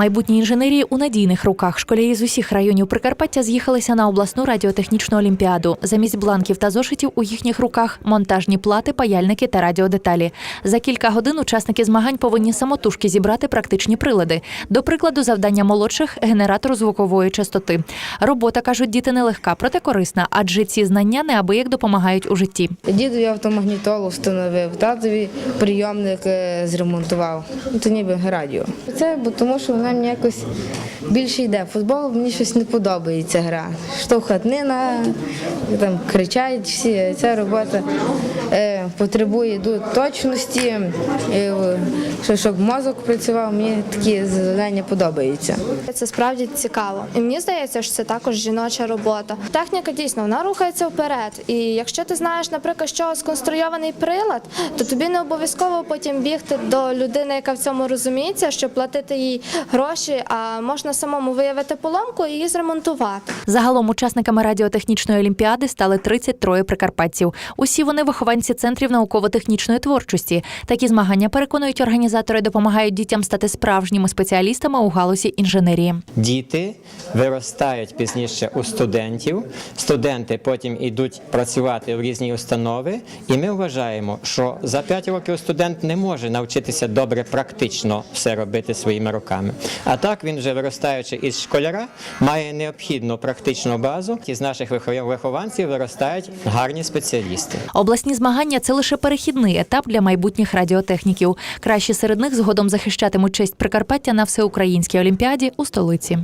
Майбутні інженерії у надійних руках. Школярі з усіх районів Прикарпаття з'їхалися на обласну радіотехнічну олімпіаду. Замість бланків та зошитів у їхніх руках монтажні плати, паяльники та радіодеталі. За кілька годин учасники змагань повинні самотужки зібрати практичні прилади. До прикладу, завдання молодших генератор звукової частоти. Робота кажуть діти нелегка, проте корисна, адже ці знання неабияк допомагають у житті. Дідові автомагнітолу встановив, татові прийомник е, зремонтував. Ну, То ніби радіо. Це бо тому, що вона мені якось більше йде. Футбол мені щось не подобається гра. Штовхатнина, там кричать всі. Ця робота е, потребує точності, е, що- щоб мозок працював, мені такі завдання подобаються. Це справді цікаво. І мені здається, що це також жіноча робота. Техніка дійсно вона рухається вперед. І якщо ти знаєш, наприклад, чого сконструйований прилад, то тобі не обов'язково потім бігти до людини, яка в цьому розуміється, щоб платити їй гроші, а можна самому виявити поломку і її зремонтувати. Загалом учасниками радіотехнічної олімпіади стали 33 прикарпатців. Усі вони вихованці центрів науково-технічної творчості. Такі змагання переконують організатори, допомагають дітям стати справжніми спеціалістами у галузі інженерії. Діти виростають пізніше у студентів. Студенти потім йдуть працювати в різні установи, і ми вважаємо, що за 5 років студент не може навчитися добре практично все робити своїми руками. А так він вже виростаючи із школяра, має необхідну практичну базу. І з наших вихованців виростають гарні спеціалісти. Обласні змагання це лише перехідний етап для майбутніх радіотехніків. Кращі серед них згодом захищатимуть честь Прикарпаття на всеукраїнській олімпіаді у столиці.